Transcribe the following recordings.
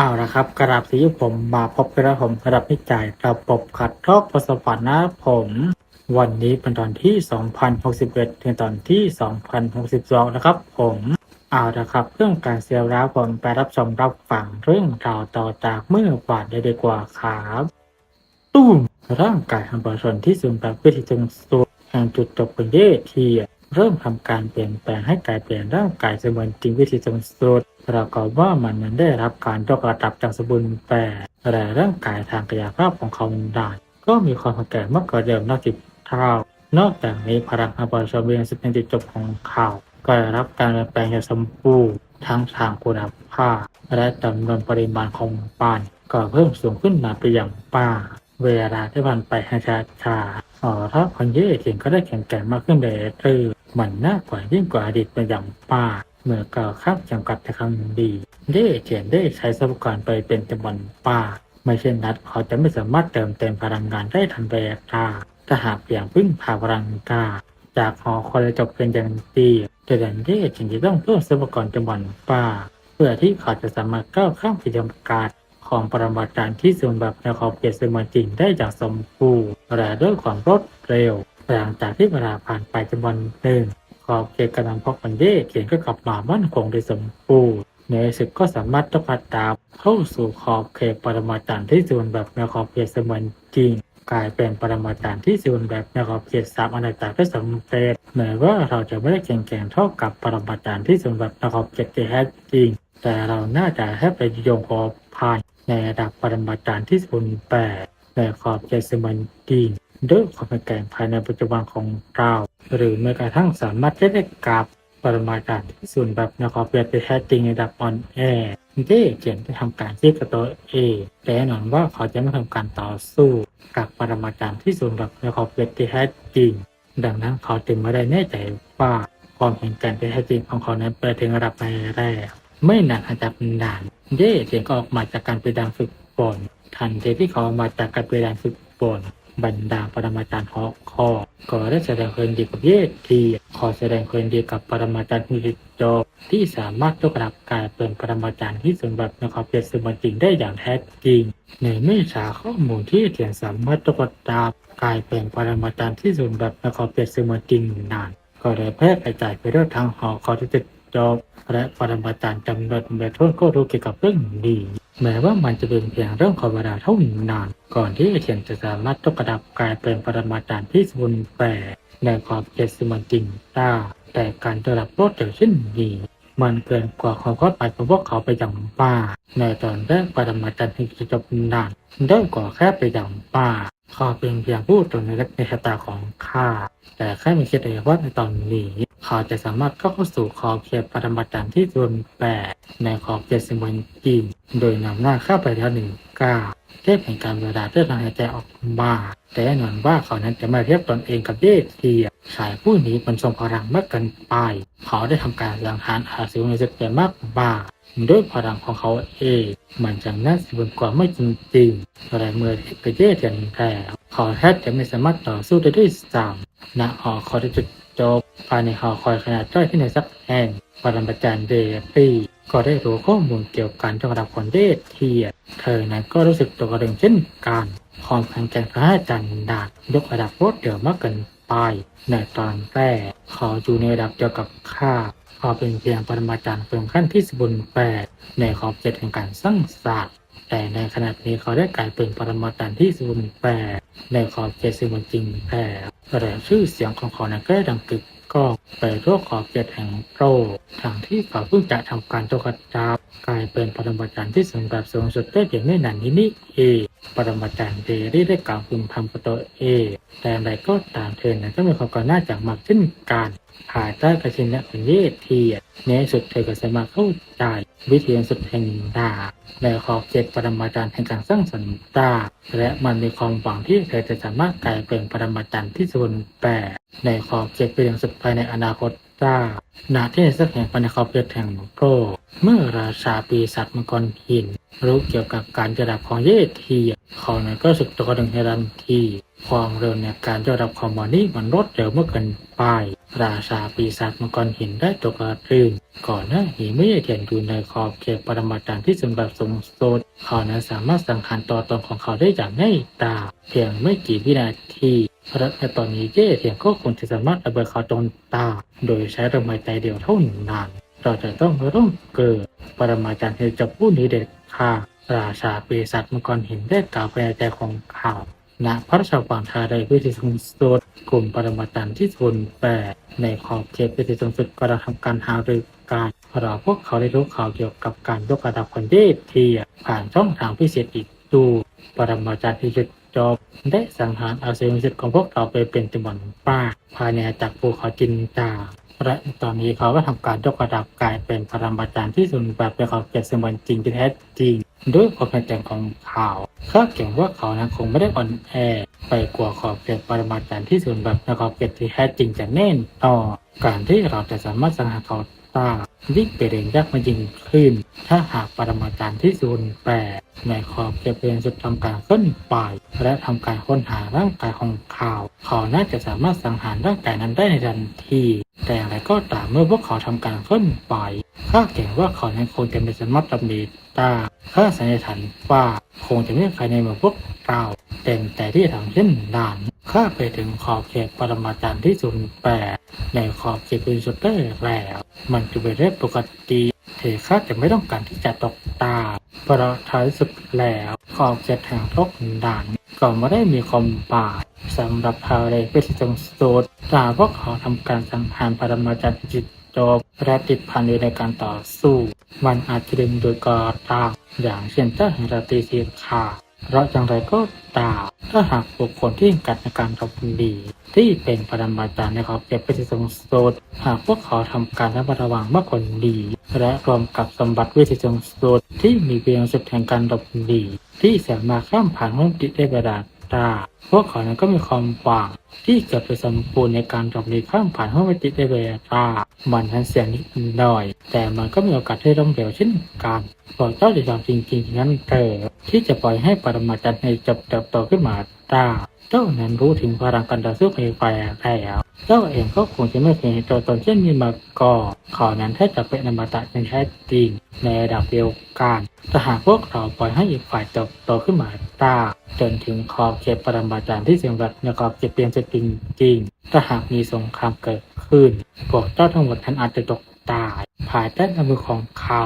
เอาละครับ กราบสีผมมาพบกระผมกระดับนิจายระบบขัดลอกประสบการณ์นะผม วันนี้เป็นตอนที่ 2061 ถึงตอนที่ 2062 นะครับ ผมเอาละครับเรื่องการเสียร้าวผมไปรับชมรับฟังเรื่องราวต่อจากเมื่อวานได้ดีกว่าครับตุ้มร่างกายของประชาชนที่สูงแบบวิธีจงสูแห่งจุดจบเป็นเย่ทีย เริ่มทำการเปลี่ยนแปลงให้กลายเปลี่ยนร่างกายเสมือนจริงวิธีจงสูตรประกอบว่ามันนั้นได้รับการยกระดับจากสมบูรณ์แปรแต่ร่างกายทางกายภาพของเขาได้ก็มีความแข็งแกร่งมากกว่าเดิมนับสิบเท่า นอกจากนี้พลังอัปชเบียงสิเป็นจุดจบของเขาก็ได้รับการเปลี่ยนแปลงอย่างสมบูรณ์ทั้งทางคุณภาพ และจำนวนปริมาณของปานก็เพิ่มสูงขึ้นมาไปอย่างป้า เวลาที่ผ่านไปช้าช้าอ๋อถ้าคนเย่เถียงก็ได้แข็งแกร่งมากขึ้นเลยคือ มันน่ากว่ายิ่งกว่าอดีตเป็นอย่างป้า เมื่อก่าวข้ามจำกัดในครั้งดีเย่เถียนได้ใช้ทรัพยากรไปเป็นจำนวนป้า ไม่เช่นนั้นเขาจะไม่สามารถเติมเต็มพลังงานได้ทันเวลาถ้าหากเพียงพึ่งพาพลังกาจากหอคอยจบเป็นอย่างดีแต่ดันเย่จึงจะต้องเพิ่มทรัพยากรจำนวนป้า เพื่อที่เขาจะสามารถก้าวข้ามขีดจำกัดของปรมาจารย์ที่สูงแบบในขอบเขตเสมอจริงได้อย่างสมบูรณ์และด้วยความรวดเร็ว หลังจากที่เวลาผ่านไปจำนวนหนึ่งขอบเขตกำลังพอกมันเย่เขียนก็กลับมามั่นคงได้สมบูรณ์ในที่สุดก็สามารถตพัดดาบเข้าสู่ขอบเขตปรมาจารย์ที่สูงแบบในขอบเขตเสมือนจริง กลายเป็นปรมาจารย์ที่สูงแบบในขอบเขตสามอาณาจักรได้สำเร็จแม้ว่าเราจะไม่ได้แข่งแข่งเท่ากับปรมาจารย์ที่สูงแบบในขอบเขตที่แท้จริง แต่เราน่าจะแค่ไปโยงขอบผ่านในระดับปรมาจารย์ที่สุนแปดในขอบเขตเสมือนจริง ด้วยความแข็งแกร่งภายในปัจจุบันของเรา หรือแม้กระทั่งสามารถเล่นได้กับปรมาจารย์ที่สุนแบบในขอเขตที่แท้จริงในระดับออนแอร์ได้เขียนจะทำการที่กับตัวเองแต่แน่นอนว่าเขาจะไม่ทำการต่อสู้กับปรมาจารย์ที่สุนแบบในขอเขตที่แท้จริง ดังนั้นเขาจึงไม่ได้แน่ใจว่าความแข็งแกร่งที่แท้จริงของเขานั้นไปถึงระดับไหนแล้วไม่นานอาจจะนานเย่เสียงก็ออกมาจากการไปดานฝึกฝนทันทีที่เขาออกมาจากการไปดานฝึกฝน บรรดาปรมาจารย์ฮอกคอก็ได้แสดงความดีกับเย่ทีขอแสดงความดีกับปรมาจารย์มิริโจที่สามารถยกระดับการเป็นปรมาจารย์ที่สมบัติในความเป็นสมบัติจริงได้อย่างแท้จริง ในไม่ช้าข้อมูลที่เทียนสามารถยกระดับกลายเป็นปรมาจารย์ที่สมบัติในความเป็นสมบัติจริงนาน ก็ได้แพร่กระจายไปด้วยทางหอคอที่ติดจบและปรมาจารย์จำนวนเบทนก็รู้เกี่ยวกับเรื่องนี้แม้ว่ามันจะเป็นเพียงเรื่องของเวลาเท่านั้น ก่อนที่เทียนจะสามารถยกระดับกลายเป็นปรมาจารย์ที่สมบูรณ์แบบในขอบเขตสมันจริงได้แต่การระดับรวดเร็วเช่นนี้มันเกินกว่าความคาดหมายของพวกเขาไปอย่างบ้า ในตอนแรกปรมาจารย์ที่จะจบนานได้กว่าแค่ไปอย่างบ้าเขาเป็นเพียงผู้ตัวเล็กในชะตาของข้า แต่แค่ม่คิดเลยว่าในตอนนี้เขาจะสามารถเข้าสู่ขอบเขตปรมาจารย์ที่รวมแปดในขอบเขตสมวนจริงโดยนำหน้าข้าไปแล้วหนึ่งก้าว เทียบเป็นการเวลาเพื่อทางหายใจออกมาแต่แน่นอนว่าเขานั้นจะไม่เทียบตนเองกับเยเทียชายผู้นี้มันทรงพลังมากเกินไป เขาได้ทำการสังหารอาซิวในสเตมากบ้าด้วยพลังของเขาเอง มันจังน่าสิบนกว่าไม่จริงๆแต่เมื่อเทพเยเทียนแล้วเขาแทบจะไม่สามารถต่อสู้ได้ด้วยซ้ำณหอคอยที่จุดจบภายในหอคอยขนาดย่อยที่ในสักแห่งปรมาจารย์เดปี ก็ได้รู้ข้อมูลเกี่ยวกับการจักระดับคนเดทเทียเธอนั้นก็รู้สึกตัวกระเดึงเช่นกันความแข็งแกร่งพระอาจารย์ดาดยกระดับรวดเร็วมากเกินไปในตอนแรกเขาอยู่ในระดับเดียวกับข้าเขาเป็นเพียงปรมาจารย์เพิ่มขั้นที่สมบูรณ์แปดในขอบเขตแห่งการสร้างศาสตร์แต่ในขณะนี้เขาได้กลายเป็นปรมาจารย์ที่สมบูรณ์แปดในขอบเขตสมบูรณ์จริงแท้แต่ชื่อเสียงของเขานั้นก็ได้ดังกึก ก็ไปรั่วขอบเขตแห่งโรคทางที่เขาเพิ่งจะทำการโจกระจับกลายเป็นปรมาจารย์ที่สูงแบบสูงสุดได้เพียงไม่นานนี้นี่เองปรมาจารย์เดรี่ได้กล่าวพึมพำกับตัวเองแต่อะไรก็ตามเธอนั้นก็มีความก้าวหน้าจากมากเช่นกัน ภายใต้กระชินและเป็นเยเทียในสุดเธอก็สามารถเข้าใจวิธีสุดแห่งดาในขอบเขตปรมาจารย์แห่งการสร้างสรรค์ดาและมันมีความหวังที่เธอจะสามารถกลายเป็นปรมาจารย์ที่สมบูรณ์แบบในขอบเขตเป็นอย่างสุดภายในอนาคตได้ณที่สักแห่งภายในขอบเขตแห่งโลกเมื่อราชาปีศาจมังกรหิน รู้เกี่ยวกับการจะดับของเยทีเขานั้นก็สึกตัวดึงในทันทีความเร็วในการจะดับของมันนี่มันรวดเร็วเมื่อเกินไป ราชาปีศาจมังกรหินได้ตกกระตืนก่อนหน้านี้ไม่ได้เถียนอยู่ในขอบเขตปรมาจารย์ที่สมบัติสมโซดเขานั้นสามารถสังหารตัวตนของเขาได้อย่างง่ายดายเพียงไม่กี่วินาทีและในตอนนี้เย่เทียงก็คงจะสามารถระเบิดเขาจนตายโดยใช้ลมหายใจเดียวเท่านั้นเราจะต้องร่วมเกิดปรมาจารย์ที่จะพูดนี้เด็ดขาดราชาปีศาจมังกรหินได้กล่าวในใจของเขา ณพระราชวังทาไดวิธีสูงสุดกลุ่มปรมาจารย์ที่ทุนแปดในขอบเขตวิธีสูงสุดกำลังทำการหารือการรอพวกเขาได้รู้ข่าวเกี่ยวกับการยกระดับคนเดทเทียผ่านช่องทางพิเศษอีกดูปรมาจารย์ที่จุดจบได้สังหารเอาเซลล์สิทธิ์ของพวกเขาไปเป็นจำนวนมากภายในจากภูเขาจินดาและตอนนี้เขาก็ทำการยกระดับกลายเป็นปรมาจารย์ที่สุดแบบเป็นเขาเก็บสมือนจริงที่แท้จริงด้วยความแข็งแกร่งของเขา ข้าเก่งว่าเขานั้นคงไม่ได้อ่อนแอ ไปกว่าขอบเขตปรมาจารย์ที่สุดแบบในขอบเขตที่แท้จริงจะแน่นต่อ การที่เราจะสามารถสังหารเขาตายิ่งเป็นเรื่งยากมายิ่งขึ้น ถ้าหากปรมาจารย์ที่ศูนแปดในขอบเขตเป็นสุดทำการขึ้นไป และทำการค้นหาร่างกายของเขาเขาน่าจะสามารถสังหารร่างกายนั้นได้ในทันทีแต่อย่างไรก็ตามเมื่อพวกเขาทำการขึ้นไป ข้าเก่งว่าเขานั้นคงจะไม่สมารถดำเนินตาข้าสันนิษฐานว่าคงจะไม่ใครในหมู่พวกเราเต็มแต่ที่ทำเช่นนั้นข้าไปถึงขอบเขตปรมาจารย์ที่ศูนย์แปดในขอบเขตบริสุทธิ์ได้แล้ว มันจะเป็นเรื่องปกติที่ข้าจะไม่ต้องการที่จะตกตาเพราะท้ายสุดแล้วขอบเขตแห่งโลกด่านก็ไม่ได้มีความบาดสำหรับพาเลเวทจงสดตาพวกเขาทำการสังหารปรมาจารย์จิต จบและติดพันอยู่ในการต่อสู้ มันอาจจะดึงโดยกอตามอย่างเช่นเจ้าแห่งราตรีสีขาเพราะอย่างไรก็ตามถ้าหากบุคคลที่กัดในการทำดี ที่เป็นปรมาจารย์ในขอบเขตเป็นสงสดหากพวกเขาทำการระมัดระวังมากกว่าดี และรวมกับสมบัติวิทยสงสดที่มีเพียงสุดแห่งการดบดี ที่สามารถข้ามผ่านห้องติดได้ประดา ตา พวกเขานั้นก็มีความหวังที่เกิดไปสมบูรณ์ในการจบดีข้ามผ่านห้องมิติได้เบตามันทันเสียงนิดหน่อย แต่มันก็มีโอกาสที่ล้มเหลวเช่นกันพวกเจ้าจะยอมจริงๆงั้นเถอะที่จะปล่อยให้ปรมาจารย์ในจบเติบโตขึ้นมาตา เจ้านั้นรู้ถึงพลังการต่อสู้ภายไฟแล้ว เจ้าเองก็คงจะไม่เคยเห็นตัวตนเช่นนี้มาก่อนขานั้นแทบจะเป็นอมตะอย่างแท้จริงในระดับเดียวกันถ้าหากพวกเราปล่อยให้อีกฝ่ายเติบโตขึ้นมาได้จนถึงขอบเขตปรมาจารย์ที่เสียงแบบในขอบเขตเปลี่ยนจะจริงจริงถ้าหากมีสงครามเกิดขึ้นพวกเจ้าทั้งหมดนั้นอาจจะตกตายภายใต้อำมือของเขา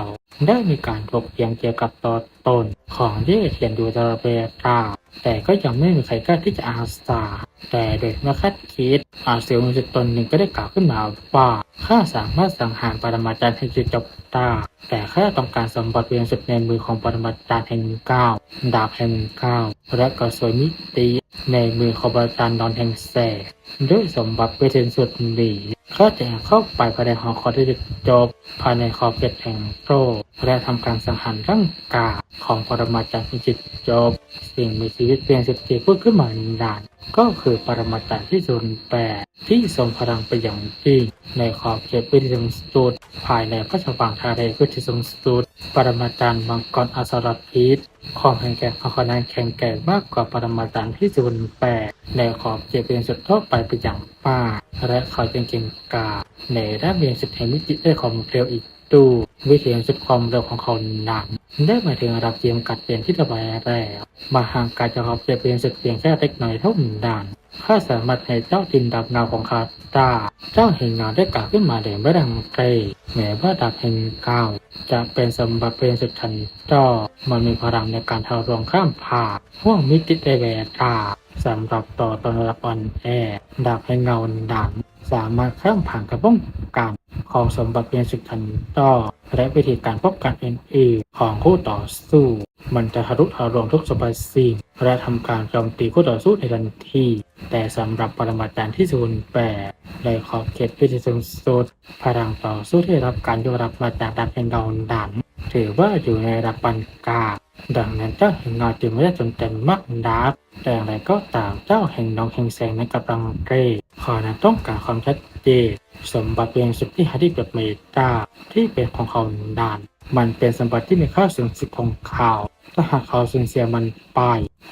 ได้มีการถกเถียงเกี่ยวกับตัวตนของเย่เทียนดูตาเบตา แต่ก็ยังไม่มีใครกล้าที่จะอาสา แต่เด็กมาคัดคิดอาเซียวมุจิตนหนึ่งก็ได้กล่าวขึ้นมาว่าข้าสามารถสังหารปรมาจารย์ให้จุดจบ ตา แต่ข้าต้องการสมบัติเพียงสุดในมือของปรมาจารย์แห่งเก้าดาบแห่งเก้าและกระสวยมิติในมือของปรมาจารย์นอนแห่งแสงด้วยสมบัติเวทสุดดีข้าจะเข้าไปภายในหอคอยที่จบภายในขอบเขตแห่งโลกและทำการสังหารร่างกายของปรมาจารย์จุดจบ สิ่งมีชีวิตเพียงสิบสี่พูดขึ้นมาดาน ก็คือปรมาจารย์ที่ศูนแปดที่ทรงพลังไปอย่างยิ่งในขอบเขตวิทยาสูตรภายในพระชวังทาเรวิทยาสูตรปรมาจารย์มังกรอสรพิษความแข็งแกร่งของเขานั้นแข็งแกร่งมากกว่าปรมาจารย์ที่ศูนแปดในขอบเขตเป็นสุดทั่วไปไปอย่างมาและเขาเป็นเก่งกาในด้านเรียนสุดแห่งมิติได้ความเร็วอีก ดูวิธีสุดความเร็วของเขาหนักได้มาถึงระดับเตรียมกัดเปลี่ยนที่ระบายแล้วมาห่างไกลจากขอบเขตเป็นสุดเพียงแค่เล็กน้อยเท่านั้นข้าสามารถให้เจ้าดินดับเงาของข้าได้เจ้าเห็นเงาได้กล่าวขึ้นมาเด่นไม่ดังไกลแม้ว่าดาบแห่งเก้าจะเป็นสมบัติเป็นสุดทันจอมันมีพลังในการทะลวงข้ามผ่าห่วงมิติได้แวตาสำหรับต่อตอนระดับอ่อนแอดาบแห่งเงาดัง สามารถข้ามผ่านกระป้องกันของสมบัติเป็นสุดทันต่อและวิธีการป้องกันอื่นๆของคู่ต่อสู้ มันจะทะลุทะลวงทุกสมบัติสิ่งและทำการโจมตีคู่ต่อสู้ในทันที แต่สำหรับปรมาจารย์ที่ศูนย์แปดในขอบเขตพิธีสูงสุดพลังต่อสู้ที่ได้รับการยอมรับมาจากดับแห่งดาวดัน ถือว่าอยู่ในระดับปานกลางดังนั้นเจ้าแห่งเงาจึงไม่ได้สนใจมากนักแต่อย่างไรก็ตามเจ้าแห่งน้องแห่งแสงในกำลังเกรขอนั้นต้องการความชัดเจนสมบัติเพียงสุดที่หาที่เกิดเมตาที่เป็นของเขาดานมันเป็นสมบัติที่มีค่าสูงสุดของเขาถ้าหากเขาสูญเสียมันไป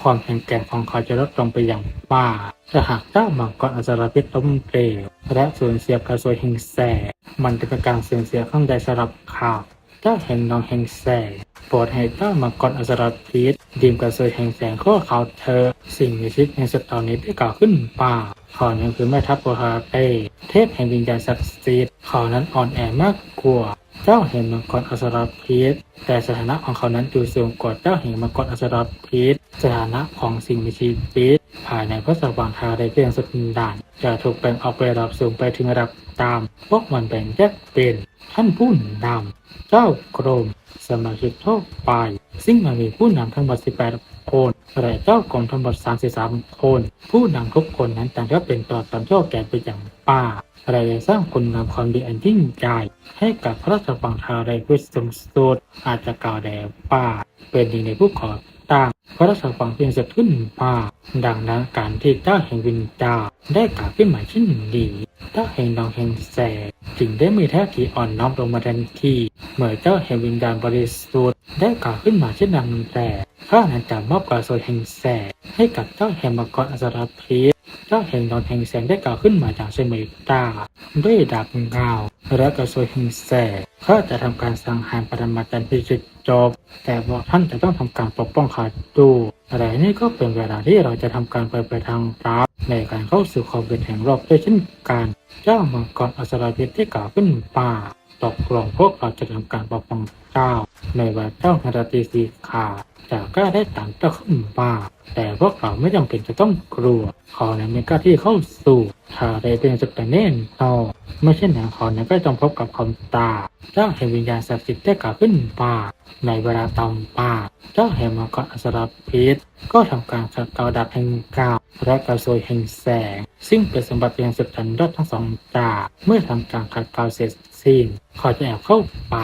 ความแข็งแกร่งของเขาจะลดลงไปอย่างมากถ้าหากเจ้ามังกรอสรพิษล้มเหลวและสูญเสียกระสวยแห่งแสงมันจะเป็นการสูญเสียข้างใดสำหรับข้า เจ้าแห่งนองแห่งแสงโปรดให้เจ้ามังกรอสรพิษดิมกระสวยแห่งแสงข้อเขาเธอ สิ่งมีชีวิตแห่งสัตว์เหล่านี้ได้กล่าวขึ้นป่าขอนั้นคือแม่ทัพโบราเต้เทพแห่งวิญญาณศักดิ์สิทธิ์ขอนั้นอ่อนแอมากกว่าเจ้าแห่งมังกรอสรพิษแต่สถานะของเขานั้นอยู่สูงกว่าเจ้าแห่งมังกรอสรพิษสถานะของสิ่งมีชีวิตภายในพระสว่างทาได้เพียงสุดด่านจะถูกแบ่งออกไประดับสูงไปถึงระดับตามพวกมันแบ่งแยกเป็นท่านผู้นำ เจ้ากรม สมาชิกทั่วไป ซึ่งมีผู้นำทั้งหมด 18 คนและเจ้ากรมทั้งหมด 33 คน ผู้นำทุกคนนั้นต่างก็เป็นตัวตนที่แก่ไปอย่างป่าและได้สร้างคุณงามความดีอันยิ่งใหญ่ให้กับพระราชวังทาไรพุทธสมสุดอาจจะกล่าวแด่ป่า เป็นหนึ่งในผู้ขอตั้งพระราชวังเพียงสะขึ้นป่า ดังนั้นการที่เจ้าแห่งวินดาได้กล่าวขึ้นหมายเช่นนี้เจ้าแห่งนองแห่งแสงจึงได้มีท่าทีอ่อนน้อมลงมาทันที เมื่อเจ้าแห่งวิญญาณบริสุทธิ์ได้กล่าวขึ้นมาเช่นนั้นแต่ข้านั้นจะมอบกระสวยแห่งแสงให้กับเจ้าแห่งมังกรอสรพิษเจ้าแห่งนอนแห่งแสงได้กล่าวขึ้นมาจากเสมอตาด้วยดาบเงาและกระสวยแห่งแสงข้าจะทำการสังหารปรมาจารย์ที่จุดจบ แต่บอกท่านจะต้องทำการปกป้องขาดูอะไรนี่ก็เป็นเวลาที่เราจะทำการไปไปทางรับในการเข้าสู่ขอบเขตแห่งรอบด้วยเช่นกัน เจ้ามังกรอสรพิษที่กล่าวขึ้นป่า ตกลงพวกเราจะทำการประพองเจ้าในวันเจ้านาราตีสีขา จะกล้าได้ตามเจ้าขึ้นป่าแต่พวกเราไม่จำเป็นจะต้องกลัวขอนั้นไม่กล้าที่เข้าสู่ถ้าได้เป็นสุดแต่แน่นอนไม่เช่นนั้นขอนั้นก็จงพบกับคำตา เจ้าแห่งวิญญาณศักดิ์สิทธิ์ได้กล่าวขึ้นป่า ในเวลาตอมป่า เจ้าแห่งมังกรอสรพิษก็ทำการขัดเกลาดับแห่งกาวและกระสวยแห่งแสง ซึ่งเป็นสมบัติอย่างสุดทันยอดทั้งสองตา เมื่อทำการขัดเกลาเสร็จสิ้นขอจะแอบเข้าไป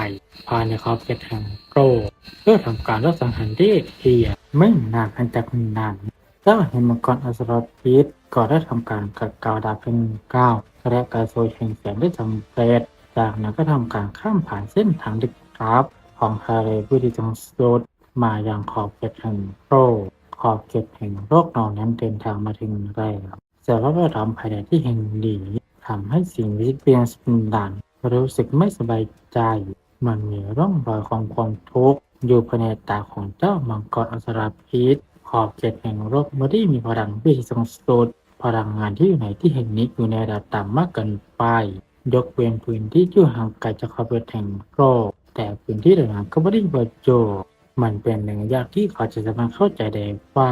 ภายในขอบเขตแห่งโรเพื่อทำการรักสังหารที่เทียไม่นานหลังจากนั้นเจ้าแห่งมังกรอสรพิษก็ได้ทำการขัดกลาดาบแห่งก้าวและกระสวยแห่งแสงได้สำเร็จจากนั้นก็ทำการข้ามผ่านเส้นทางลึกลับ ของทะเลผู้ที่ทรงสุดมาอย่างขอบเขตแห่งโรคขอบเขตแห่งโรคนองนั้นเดินทางมาถึงแล้วแต่ว่าเราทำภายในที่แห่งนี้ทำให้สิ่งมีชีวิตเปลี่ยนสมดันรู้สึกไม่สบายใจ มันมีร่องรอยของความทุกข์อยู่ภายในตาของเจ้ามังกรอสรพิษขอบเขตแห่งโรคไม่ได้มีพลังวิที่ทรงสุดพลังงานที่อยู่ในที่แห่งนี้อยู่ในระดับต่ำมากเกินไป ยกเว้นพื้นที่ที่อยู่ห่างไกลจากขอบเขตแห่งโรคแต่พื้นที่เหล่านั้นก็ไม่ได้ประโยชน์มันเป็นหนึ่งยางที่เขาจะสามารถเข้าใจได้ว่า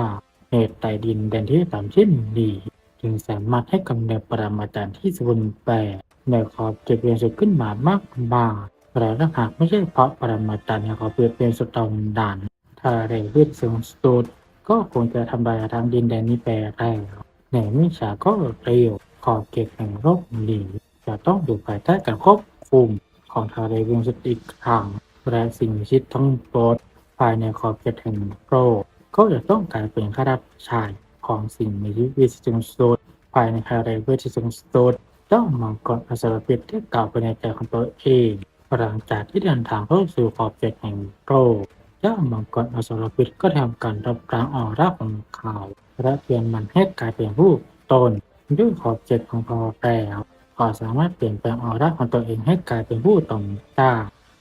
เหตุใต้ดินแดนที่ต่ำเช่นนี้จึงสามารถให้กำเนิดปรมาจารย์ที่สมบูรณ์แบบในขอบเขตเปลี่ยนสุดขึ้นมามากมาย แต่ถ้าหากไม่ใช่เพราะปรมาจารย์เขตเปลี่ยนสุดตอนดันถ้าได้เวทสูงสุดก็คงจะทำลายทางดินแดนนี้ไปแล้วในม่ช้าก็เร็วขอบเขตแห่งโลกนี้จะต้องอยู่ภายใต้การควบคุมของทะเลเวียงสุดอีกครั้งและสิ่งมีชีวิตทั้งหมดภายในขอบเขตแห่งโลกก็จะต้องกลายเป็นข้าราชการของสิ่งมีชีวิตสิตงสุดภายในทะเลเวทิสงสุดเจ้ามังกรอสรพิษที่กล่าวไปในใจของตัวเอง หลังจากที่เดินทางเข้าสู่ขอบเขตแห่งโลกเจ้ามังกรอสรพิษก็ทำการรับกลางออร่าของเขาและเปลี่ยนมันให้กลายเป็นผู้ตนด้วยขอบเขตของเขาแล้วก็สามารถเปลี่ยนแปลงออร่าของตัวเองให้กลายเป็นผู้ตรงได้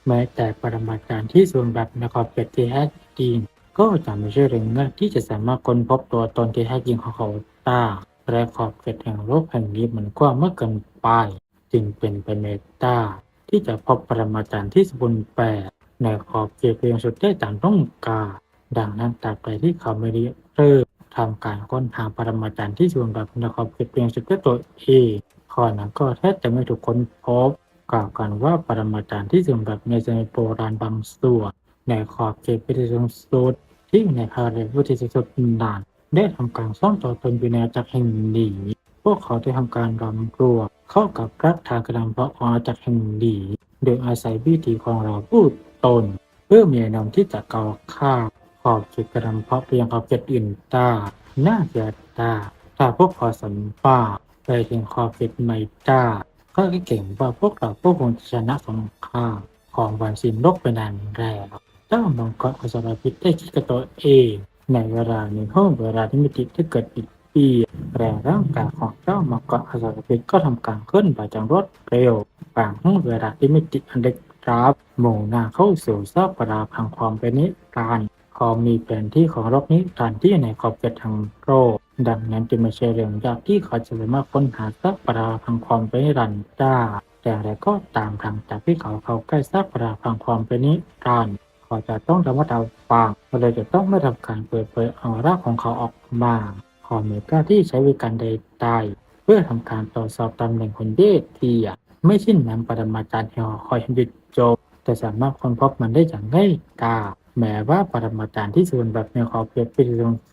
แม้แต่ปรมาจารย์ที่ส่วนแบบในขอบเขตที่แท้จริงก็จะไม่ใช่เรื่องง่ายที่จะสามารถค้นพบตัวตนที่แท้จริงของเขาได้และขอบเขตแห่งโลกแห่งนี้มันกว้างมากเกินไป จึงเป็นไปไม่ได้ ที่จะพบปรมาจารย์ที่สมบูรณ์แบบในขอบเขตเพียงสุดได้ตามต้องการดังนั้นตราบใดที่เขาไม่ได้เริ่มทำการค้นหาปรมาจารย์ที่สมบูรณ์แบบในขอบเขตเพียงสุดด้วยตัวเองข้อนั้นก็แทบจะไม่ถูกค้นพบกล่าวกันว่าปรมาจารย์ที่สมบูรณ์แบบในสมัยโบราณบางส่วนในขอบเขตพิธีสงสุดที่อยู่ในคาเรพุทธิสุดนานได้ทำการซ่อนตัวตนอยู่ในจักรแห่งนี้ พวกเขาได้ทำการรำกลัว เข้ากับรัฐทากระดำพระอาจักรแห่งนี้โดยอาศัยวิธีของเราพูดตน เพื่อมีแนวที่จะเกาข้าขอบเขตกระดำเพราะเพียงขอบเขตอื่นตาหน้าเสียตาถ้าพวกขาสัมปาไปถึงขอบเขตไม่ได้ก็เก่งว่าพวกเราพวกคงชนะสงครามของวันสิ้นโลกไปนานแล้วเจ้ามังกรอสรพิษได้คิดกับตัวเองในเวลาในห้องเวลาที่มิติที่เกิดปิดเปีย แต่ร่างกายของเจ้ามังกรอสรพิษก็ทำการเคลื่อนไหวอย่างรวดเร็วบางห้องเวลาที่ไม่ติดอันเด็กรับหมู่หน้าเข้าสู่ซากปราพังความเป็นนิรันดร์ขอมีแผนที่ของโลกนี้ตานที่ในขอบเขตทางโลกดังนั้นจึงไม่ใช่เรื่องยากที่เขาจะสามารถค้นหาซากปราพังความเป็นนิรันดร์ได้แต่อะไรก็ตามทางจากที่เขาเข้าใกล้ซากปราพังความเป็นนิรันดร์เขาจะต้องระมัดระวังเลยจะต้องไม่ทำการเปิดเผยออร่าของเขาออกมา ขอมีกล้าที่ใช้วิการใดๆเพื่อทำการตรวจสอบตำแหน่งคนเดทที่ไม่ใช่นำปรมาจารย์ฮอคอยหยุดโจบแต่สามารถค้นพบมันได้อย่างง่ายดายแม้ว่าปรมาจารย์ที่สูนแบบในขอบเขตเป็น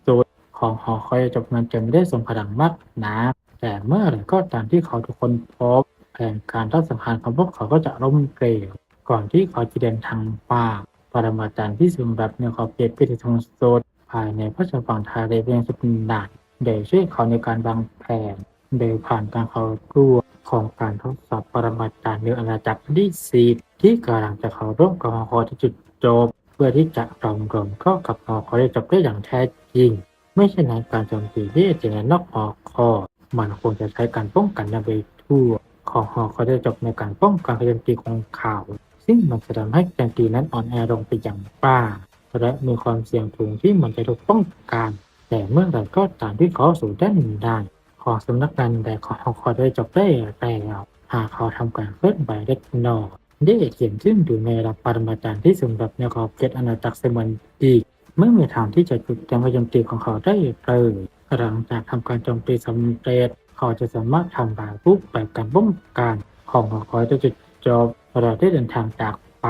สุดของหอคอยจบมันจะไม่ได้ทรงพลังมากนะแต่เมื่อไรก็ตามที่เขาทุกคนพบแผนการทัศสังหารของพวกเขาก็จะล้มเหลวก่อนที่เขาจะเดินทางป่าปรมาจารย์ที่สูนแบบในขอบเขตเป็นสุดภายในพระราชฝั่งทะเลเพียงสุดนาน โดยช่วยเขาในการวางแผนโดยผ่านการเข้าร่วมของการทดสอบปรมาจารย์เรืออาณาจักรที่สีที่กำลังจะเข้าร่วมกับหอคอยที่จุดจบ เพื่อที่จะรอมรวมเข้ากับหอคอยได้จบได้อย่างแท้จริง ไม่เช่นนั้นการโจมตีที่จะในนอกหอคอยมันควรจะใช้การป้องกันในเวทั่ว ของหอคอยได้จบในการป้องกันการโจมตีของเขาซึ่งมันจะทำให้การโจมตีนั้นอ่อนแอลงไปอย่างบ้าและมีความเสี่ยงสูงที่มันจะถูกป้องกัน แต่เมื่อไหร่ก็ตามที่เขาสู่ด้านได้ของสำนักงานแต่ของขอได้จบได้แล้วหากเขาทำการเคลื่อนไหวเล็กน้อยได้เขียนซึ่งอยู่ในรับปรมาจารย์ที่สมบัติในขอบเขตอาณาจักรเซมันดีไม่มีทางที่จะจุดการโจมตีของเขาได้เลยหลังจากทำการโจมตีสำเร็จเขาจะสามารถทำบายรูปแบบการป้องกันของหอคอยได้จุดจบเราได้เดินทางจากไป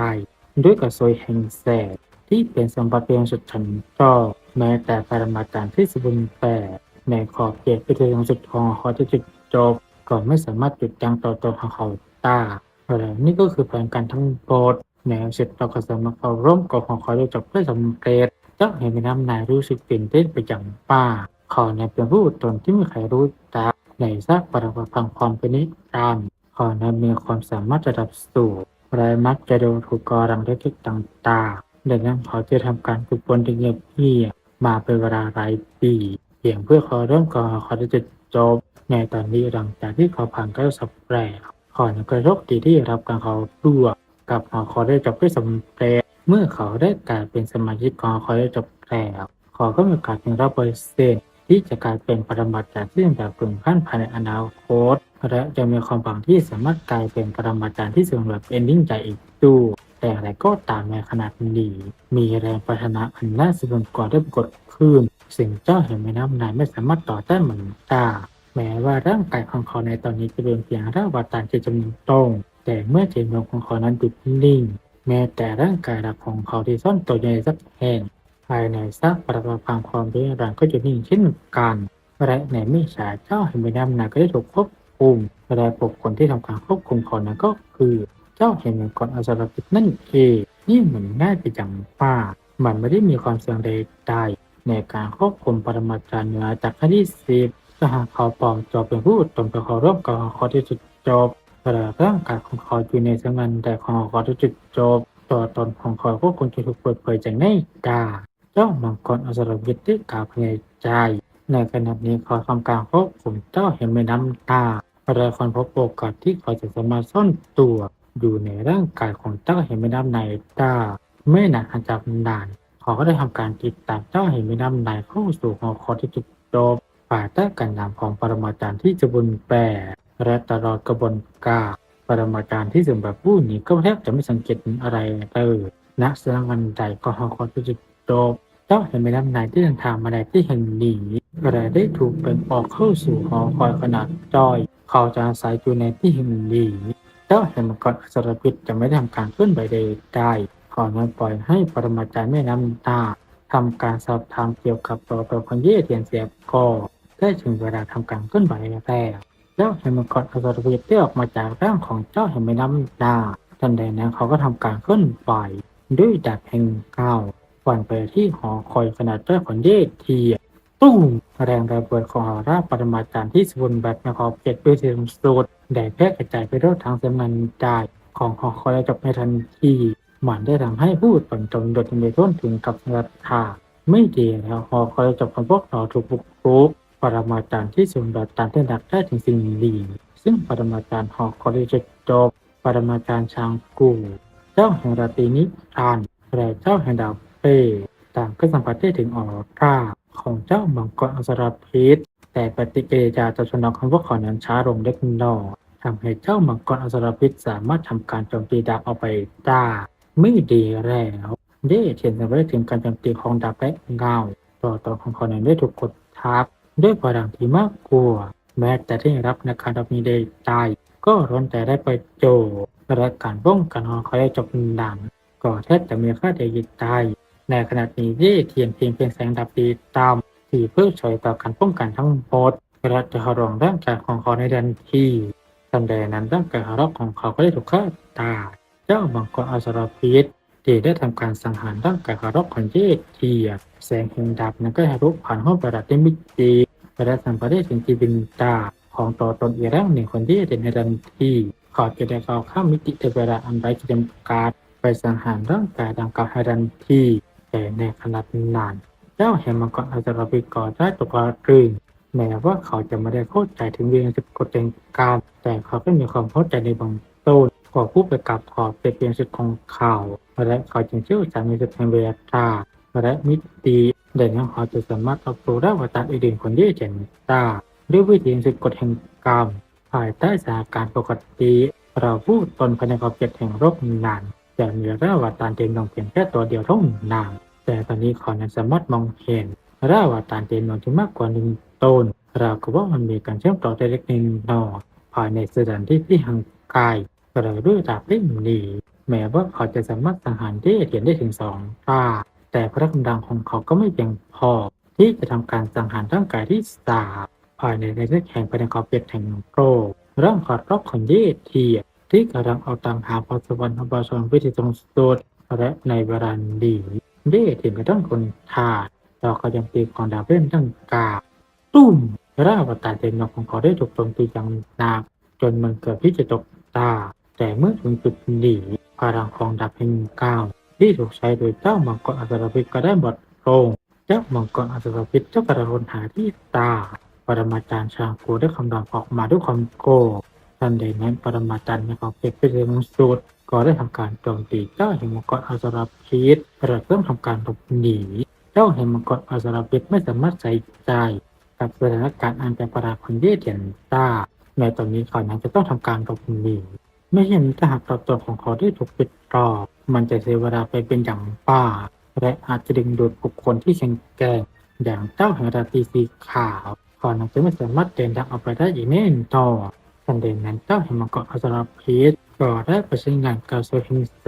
ด้วยกระสวยแห่งแสงที่เป็นสมบัติเพียงสุดฉันก็ แม้แต่ปรมาจารย์ที่สมบูรณ์แบบในขอบเขตพิธีของสุดของเขาจะจุดจบก็ไม่สามารถจุดยั้งต่อตัวของเขาได้อะไรนี่ก็คือแผนการทั้งหมดแนวเสร็จเราก็สามารถเข้าร่วมกับของเขาได้จบได้สำเร็จเจ้าเห็นน้ำนายรู้สึกตื่นเต้นไปอย่างป้าขอในเป็นผู้ตนที่ไม่ใครรู้จักในซากปรมาพังความเป็นนิรันดร์ขอในมีความสามารถระดับสูงรายมักจะโดนถูกกอรังเล็กๆต่างๆดังนั้นเขาจะทำการฝึกฝนที่เงียบเงียบ มาเป็นเวลาหลายปีเพียงเพื่อขอเริ่มก่อนขาจะจบในตอนนี้หลังจากที่เขาผ่านการสับแปรขอในกระโชคดีที่รับการเขาตัวกับหอคอได้จบด้สำเร็จเมื่อเขาได้กลายเป็นสมาชิกของหอคอได้จบแล้วขอก็มีโอกาสถึงรับเปอร์เซ็นต์ที่จะกลายเป็นปรมาจารย์ที่แบบกลุ่มขั้นภายในอนาคตและจะมีความฝังที่สามารถกลายเป็นปรมาจารย์ที่สูงแบบเอนดิ้งใจอีกด้วย แต่อะไรก็ตามในขนาดนี้ มีแรงพัฒนาอันน่าสะพรึงกว่าได้ปรากฏขึ้น สิ่งเจ้าเห็นไหมน้ำนายไม่สามารถต่อต้านมันได้แม้ว่าร่างกายของเขาในตอนนี้จะเป็นเพียงร่างวาตารที่จำนวนตรง แต่เมื่อเจตจำนงของเขานั้นหยุดนิ่ง แม้แต่ร่างกายหลักของเขาที่ซ่อนตัวอยู่ในสักแห่งภายในซากปรักพังความเป็นรังก็จะนิ่งเช่นกันและในไม่ช้าเจ้าเห็นไหมน้ำนายก็ได้ถูกควบคุมและบุคคลที่ทำการควบคุมเขานั้นก็คือ จ้าเห็นมังกรอสรพิษนั่นเองนี่เหมือนง่ายไปจังป้ามันไม่ได้มีความเสี่ยงใดๆในการควบคุมปรมาจารย์เหนือจากขั้นที่สิบถ้าหากเขาปลอมตัวเป็นผู้ตนไปขอร่วมกับขอที่จุดจบแต่ร่างกายของเขาอยู่ในสมันแต่ของขอที่จุดจบตัวตนของเขาก็คงจะถูกเปิดเผยจากในกาเจ้ามังกรอสรพิษได้กล่าวภายในใจ ในขณะนี้ขาทำการควบคุมเจ้าเห็นไม่น้ำตาเราคนพบโอกาสที่เขาจะสามารถซ่อนตัว อยู่ในร่างกายของเจ้าเห็นไม่น้ำในตาไม่นานจากนานเขาก็ได้ทำการติดตามเจ้าเห็นไม่น้ำในเข้าสู่หอคอยที่จุดจบป่าใต้กันนามของปรมาจารย์ที่จะบุญแปรและตลอดกระบวนการปรมาจารย์ที่สึงแบบผู้นี้ก็แทบจะไม่สังเกตอะไรเลยนักแสดงวันใดก็หอคอยที่จุดจบเจ้าเห็นไม่น้ำนที่เดินทางมาในที่แห่งนี้ก็ได้ได้ถูกเป็นออกเข้าสู่หอคอยขนาดจ้อย เขาจะอาศัยอยู่ในที่แห่งนี้ เจ้าเห็นมังกรอสรพิษจะไม่ได้ทำการเคลื่อนไหวใดได้ขอนั้นปล่อยให้ปรมาจารย์แม่น้ำตาทำการสอบถามเกี่ยวกับตัวตนคนเย่เทียนเสียบก็ได้ถึงเวลาทำการเคลื่อนไหวแล้วเจ้าเห็นมังกรอสรพิษได้ออกมาจากร่างของเจ้าเห็นแม่น้ำตาทันใดนั้นเขาก็ทำการเคลื่อนไหวด้วยดาบแห่งเก้าฝันไปที่หอคอยขนาดเจ้าของเย่เทีย ตุ้มแรงระเบิดของหอราปรมาจารย์ที่สมบูรณ์แบบในขอบเขตด้วยเสียงสุดได้แพร่กระจายไปรอบทางเสมันได้ของหอคอยจบในทันทีมันได้ทำให้ผู้ตนจมโดดในต้นถึงกับรัทธาไม่ดีแล้วหอคอยจบของพวกเราถูกบุกรุกปรมาจารย์ที่ทรงดัดตามที่ดักได้ถึงสิ่งดีซึ่งปรมาจารย์หอกคอริจจบปรมาจารย์ชางกูเจ้าแห่งราตรีนิทานและเจ้าแห่งดาวเป้ต่างก็สัมผัสได้ถึงออร่า ของเจ้ามังกรอสรพิษ แต่ปฏิกิริยาตอสนองของพวกเขานั้นช้าลงเล็กน้อยทำให้เจ้ามังกรอสรพิษสามารถทำการโจมตีดาบออกไปได้ไม่ดีแล้วได้เทียนสัมผัสได้ถึงการโจมตีของดาบและเงาต่อต่อของเขานั้นได้ถูกกดทับ ด้วยพลังที่มากกว่าแม้แต่ที่รับในการดับนี้ได้ตายก็ร้อนแต่ได้ประโยชน์และการป้องกันของเขาได้จบหนังก็แทบจะมีค่าเดียวตาย ในขณะนี้ที่เทียนเพียงเป็นแสงดับดีตามที่เพื่อช่วยต่อการป้องกันทั้งหมดและจะรองร่างกายของเขาในทันทีทันใดนั้นร่างกายของเราของเขาก็ได้ถูกฆ่าตายเจ้ามังกรอสรพิษที่ได้ทำการสังหารร่างกายของเราของเยเทียแสงแห่งดาบนั้นก็ทะลุผ่านห้องประดับได้มิติและสัมผัสได้ถึงจีบินตาของตัวตนอีร่างหนึ่งคนที่เด่นในทันทีขอจะได้ก้าวข้ามมิติในเวลาอันไร้จำกัดไปสังหารร่างกายดังกล่าวให้ทันที แต่ในขณะนั้นเจ้าแห่งมังกรอาจจะไปก่อได้ตกตรึงแม้ว่าเขาจะไม่ได้เข้าใจถึงเรื่องสิบกฎแห่งกรรมแต่เขาก็มีความเข้าใจในบางต้นขอผู้ประกาศขอเป็นเพียงสิทธิ์ของเขาและเขาจึงเชื่อใจในสิทธิ์แห่งเวลาและมิติเด่นของเขาจะสามารถรับรู้ได้ว่าตามอื่นคนที่เจนตาด้วยวิธีสึกกฎแห่งกรรมภายใต้สถานการณ์ปกติ เราพูดตนภายในขอบเขตแห่งโลกนาน จะมีร่าวาตานเต็มลงเพียงแค่ตัวเดียวเท่านั้นแต่ตอนนี้เขานั้นสามารถมองเห็นร่าวาตานเต็มลงที่มากกว่าหนึ่งตนเราก็ว่ามันมีการเชื่อมต่อได้เล็กน้อยภายในสถานที่ที่ห่างไกลเราด้วยดาบเล่มนี้แม้ว่าเขาจะสามารถสังหารได้เทียนได้ถึงสองตาแต่พระกำลังของเขาก็ไม่เพียงพอ ที่จะทำการสังหารร่างกายที่สาบภายในในเลือแข่งภายในขอบเขตแห่งโลกร่างขอดรอบของเยเทีย ที่กำลังเอาตามหาพรสวรรค์ของบาชนวิธีตรงสุดและในเวลาดีเยเทียก็ต้องคนขาเราก็ยังตีของดาบเล่นตั้งกาตุ้มร่างอวตาเต็มนอกของเขาได้ถูกโจมตีอย่างหนักจนมันเกือบที่จะตกตา แต่เมื่อถึงจุดหนีพลังของดาบแห่งก้าวที่ถูกใช้โดยเจ้ามังกรอัศรพิษก็ได้หมดลงเจ้ามังกรอัศรพิษเจ้ากระโดดหาที่ตาปรมาจารย์ชางกูได้คำรามออกมาด้วยความโกรธ ทันใดนั้นปรมาจารย์ในของเป็ดเป็นเรื่องสุดก็ได้ทำการโจมตีเจ้าแห่งมังกรอัศรพิษเริ่มเริ่มทำการหลบหนี เจ้าแห่งมังกรอัศรพิษไม่สามารถใส่ใจกับสถานการณ์อันเป็นประหลาดของเย่เทียนต้าแม้ตอนนี้เขานั้นจะต้องทำการหลบหนีไม่เห็นถ้าหากตัวตนของเขาได้ถูกปิดกรอบมันจะเสียเวลาไปเป็นอย่างป้า และอาจจะดึงดูดบุคคลที่แข็งแกร่งอย่างเจ้าแห่งราตรีสีขาวก่อนจะไม่สามารถเดินทางออกไปได้อีกแน่นอน ทันใดนั้นเจ้าแห่งมังกรอัศรพิษก็ได้ประสานงานกับโซฮินแซ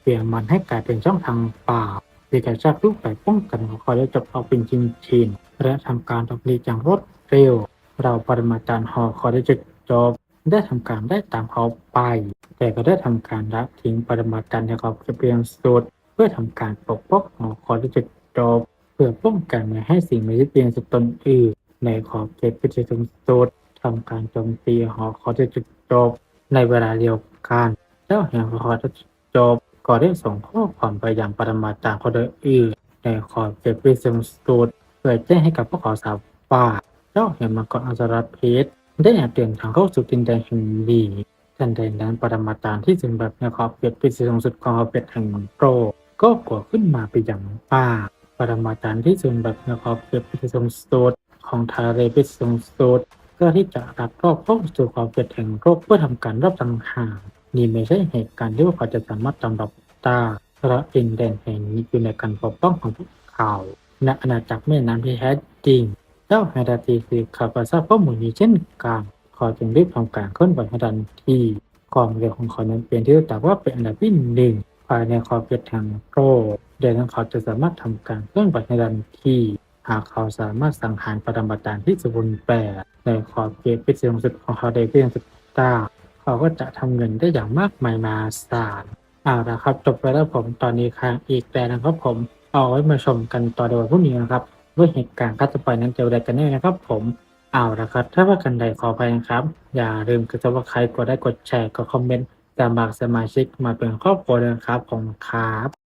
เปลี่ยนมันให้กลายเป็นช่องทางป่าที่กระชับรูปแบบป้องกันของเขาได้จบเอาเป็นจริงชินและทำการตบลีอย่างรวดเร็ว เราปรมาจารย์หอคอได้จุดจบได้ทำการได้ตามเขาไป แต่ก็ได้ทำการละทิ้งปรมาจารย์ในขอบเขตเพียงสุด เพื่อทำการปกป้องหอคอยที่จะจบเพื่อป้องกันไม่ให้สิ่งมีชีวิตเพียงสุดตนอื่นในขอบเขตพิธีสูงสุดำการโจมตีหอคอยที่จะจบในเวลาเดียวกันเจ้าแห่งหอคอยที่จะจบก็ได้ส่งข้อความไปยังปรมาจารย์คนอื่นในขอบเขตพิธีสูงสุดเพื่อแจ้งให้กับพวกเขาทราบว่าเจ้าแห่งมังกรอัศรพิษได้แอบเดินทางเข้าสู่ดินแดนแห่งดีทันใดนั้นปรมาจารย์ที่ซึ่งแบบในขอบเขตพิธีสูงสุดของขอบเขตแห่งโลกก็ก่อขึ้นมาเป็นอย่างป่าปรมาจารย์ที่ซึ่งแบบในขอบเขตพิธีสูงสุดของทะเลพิธีสูงสุด เพื่อที่จะรับรอบเข้าสู่ขอบเขตแห่งโลกเพื่อทำการรับสังหารนี่ไม่ใช่เหตุการณ์ที่ว่าเขาจะสามารถจำรับตาพระดินแดนแห่งนี้อยู่ในการปกป้องของพวกเขาณอาณาจักรแม่น้ำที่แท้จริง เจ้าไฮราตีคือขับทราบข้อมูลนี้เช่นกันขาจึงรีบทำการเคลื่อนไหวทันทีความเร็วของเขานั้นเป็นที่รู้จักว่าเป็นอันดับที่หนึ่งภายในขอบเขตทางโลกเดี๋ยวนั้นเขาจะสามารถทำการเคลื่อนไหวทันที หากเขาสามารถสังหารปรมาจารย์ที่สมบูรณ์แบบในขอบเขตพิเศษสุดของเขาได้เพียงสุดตาเขาก็จะทำเงินได้อย่างมากมายมาศาลเอาละครับ จบไปแล้วผมตอนนี้ค้างอีกแต่นะครับผมเอาไว้มาชมกันต่อในวันพรุ่งนี้นะครับว่าเหตุการณ์ฆาตกรนั้นจะอะไรกันแน่นะครับ ผมเอาละครับ ถ้าว่ากันใดขออภัยนะครับ อย่าลืมกดซับสไครต์กดได้กดแชร์กดคอมเมนต์ตามบากสมาชิกมาเป็นครอบครัวนะครับผมครับ